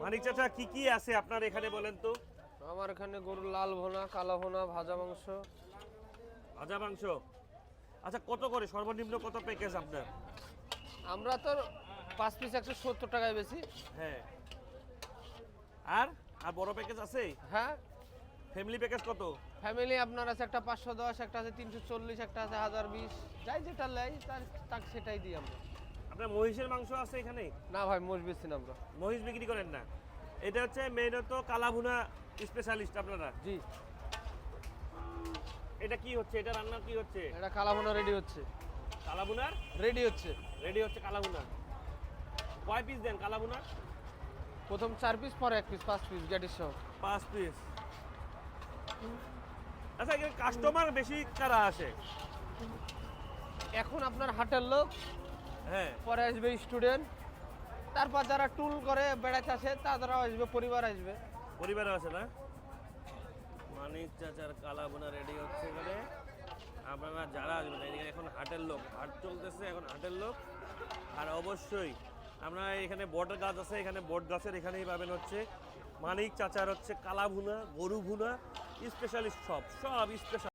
মানিক চাচা কি কি আছে আপনার এখানে বলেন তো? আমার এখানে গরুর লাল ভোনা কালো ভোনা ভাজা মাংস। ভাজা মাংস। আচ্ছা কত করে? সর্বনিম্ন কত প্যাকেজ আপনার? আমরা তো পাঁচ পিস একশো সত্তর টাকায় বেশি হ্যাঁ। আর? আর বড় প্যাকেজ আছে? হ্যাঁ। ফ্যামিলি প্যাকেজ কত? ফ্যামিলি আপনার আছে একটা পাঁচশো দশ একটা আছে তিনশো চল্লিশ একটা আছে হাজার বিশ। যাই যেটা লেয় তার তাকে সেটাই দিই আমরা। আপনার মহিষের মাংস আছে এখানে? না ভাই মোষ বেশি না আমরা। মহিষ বিক্রি করেন না। এটা হচ্ছে মেইনত কালাভুনা স্পেশালিস্ট আপনারা। জি। এটা কি হচ্ছে? এটা রান্না কি হচ্ছে? এটা কালা ভোনা রেডি হচ্ছে। কালাভুনার? রেডি হচ্ছে। রেডি হচ্ছে কালাভুনা কয় পিস দেন কালাভুনার? প্রথম চার পিস পরে এক পিস পাঁচ পিস গ্যাটির সহ পাঁচ পিস আচ্ছা কাস্টমার বেশি কারা আসে? এখন আপনার হাটের লোক হ্যাঁ। পরে আসবে স্টুডেন্ট তারপর যারা টুল করে বেড়াতে আসে তারাও আসবে পরিবার আসবে। পরিবার আছে না? মানিক চাচার কালাবোনা রেডি হচ্ছে এখানে। আপনারা যারা আসবেন এখানে এখন হাটের লোক হাট চলতেছে এখন হাটের লোক। আর অবশ্যই আপনারা এখানে বট গাছ আছে এখানে বট গাছের এখানেই পাবেন হচ্ছে মানিক চাচার হচ্ছে কালা ভুনা গরু ভুনা স্পেশালিস্ট সব সব স্পেশাল